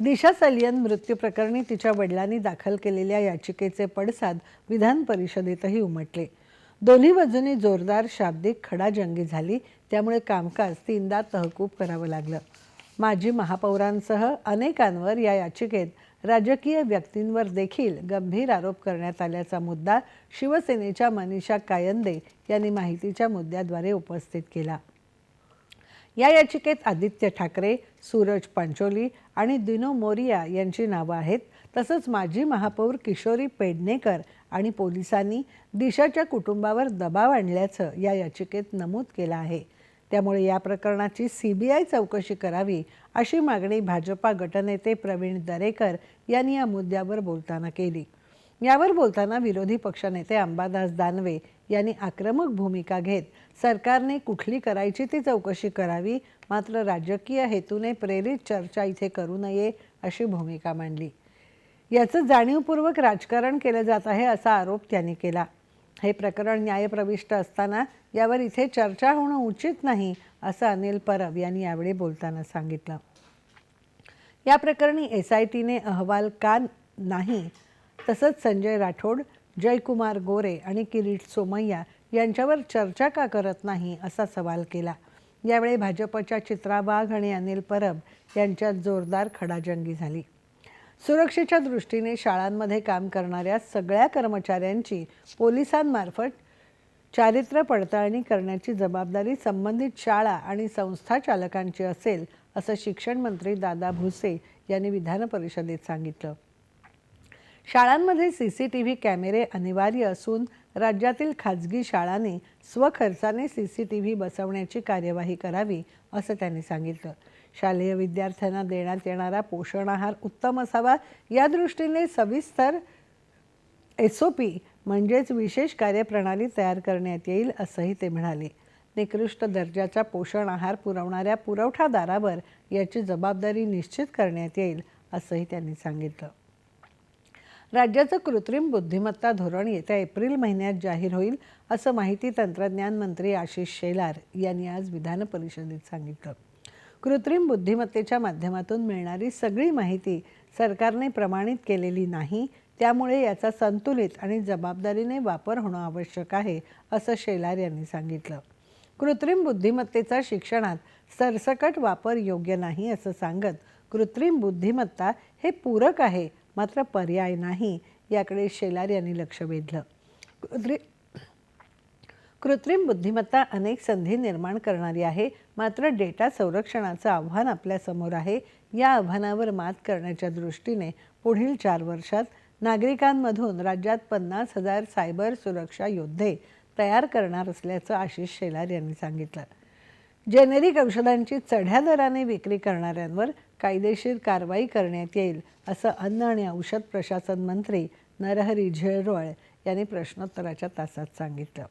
दिशा सलियन मृत्यू प्रकरणी तिच्या वडिलांनी दाखल केलेल्या याचिकेचे पडसाद विधान परिषदेतही उमटले. दोन्ही बाजूंनी जोरदार शाब्दिक खडाजंगी झाली त्यामुळे कामकाज तीनदा तहकूब करावं लागलं. माजी महापौरांसह अनेकांवर या याचिकेत राजकीय व्यक्तींवर देखील गंभीर आरोप करण्यात आल्याचा मुद्दा शिवसेनेच्या मनीषा कायंदे यांनी माहितीच्या मुद्द्याद्वारे उपस्थित केला. या याचिकेत आदित्य ठाकरे सूरज पांचोली आणि दिनो मोरिया यांची नावं आहेत. तसंच माजी महापौर किशोरी पेडणेकर आणि पोलिसांनी दिशाच्या कुटुंबावर दबाव आणल्याचं या याचिकेत नमूद केलं आहे. त्यामुळे या प्रकरणाची सी बी आय चौकशी करावी अशी मागणी भाजपा गटनेते प्रवीण दरेकर यांनी या मुद्द्यावर बोलताना केली. यावर बोलताना विरोधी पक्षनेते अंबादास दानवे यांनी आक्रमक भूमिका घेत सरकारने कुठली करायची ती चौकशी करावी मात्र राजकीय हेतूने प्रेरित चर्चा इथे करू नये अशी भूमिका मांडली. याचं जाणीवपूर्वक राजकारण केलं जात आहे असा आरोप त्यांनी केला. हे प्रकरण न्यायप्रविष्ट असताना यावर इथे चर्चा होणं उचित नाही असं अनिल परब यांनी यावेळी बोलताना सांगितलं. या प्रकरणी एस आय टीने अहवाल का नाही तसंच संजय राठोड जयकुमार गोरे आणि किरीट सोमय्या यांच्यावर चर्चा का करत नाही असा सवाल केला. यावेळी भाजपच्या चित्रा वाघ आणि अनिल परब यांच्यात जोरदार खडाजंगी झाली. सुरक्षेच्या दृष्टीने शाळांमध्ये काम करणाऱ्या सगळ्या कर्मचाऱ्यांची पोलिसांमार्फत चारित्र्य पडताळणी करण्याची जबाबदारी संबंधित शाळा आणि संस्था चालकांची असेल असं शिक्षण मंत्री दादा भुसे यांनी विधान परिषदेत सांगितलं. शाळांमध्ये सी सी टी व्ही कॅमेरे अनिवार्य असून राज्यातील खाजगी शाळांनी स्वखर्चाने सी सी टी व्ही बसवण्याची कार्यवाही करावी असं त्यांनी सांगितलं. शालेय विद्यार्थ्यांना देण्यात येणारा पोषण आहार उत्तम असावा या दृष्टीने सविस्तर एस ओ पी म्हणजेच विशेष कार्यप्रणाली तयार करण्यात येईल असंही ते म्हणाले. निकृष्ट दर्जाचा पोषण आहार पुरवणाऱ्या पुरवठादारावर याची जबाबदारी निश्चित करण्यात येईल असंही त्यांनी सांगितलं. राज्याचं कृत्रिम बुद्धिमत्ता धोरण येत्या एप्रिल महिन्यात जाहीर होईल असं माहिती तंत्रज्ञान मंत्री आशिष शेलार यांनी आज विधान परिषदेत सांगितलं. कृत्रिम बुद्धिमत्तेच्या माध्यमातून मिळणारी सगळी माहिती सरकारने प्रमाणित केलेली नाही त्यामुळे याचा संतुलित आणि जबाबदारीने वापर होणं आवश्यक आहे असं शेलार यांनी सांगितलं. कृत्रिम बुद्धिमत्तेचा शिक्षणात सरसकट वापर योग्य नाही असं सांगत कृत्रिम बुद्धिमत्ता हे पूरक आहे मात्र पर्याय नाही याकडे शेलार यांनी लक्ष वेधलं. कृत्रि कृत्रिम बुद्धिमत्ता अनेक संधी निर्माण करणारी आहे मात्र डेटा संरक्षणाचं आव्हान आपल्यासमोर आहे. या आव्हानावर मात करण्याच्या दृष्टीने पुढील चार वर्षात नागरिकांमधून राज्यात पन्नास हजार सायबर सुरक्षा योद्धे तयार करणार असल्याचं आशिष शेलार यांनी सांगितलं. जेनेरिक औषधांची चढ्या दराने विक्री करणाऱ्यांवर कायदेशीर कारवाई करण्यात येईल असं अन्न आणि औषध प्रशासन मंत्री नरहरी झिरवळ यांनी प्रश्नोत्तराच्या तासात सांगितलं.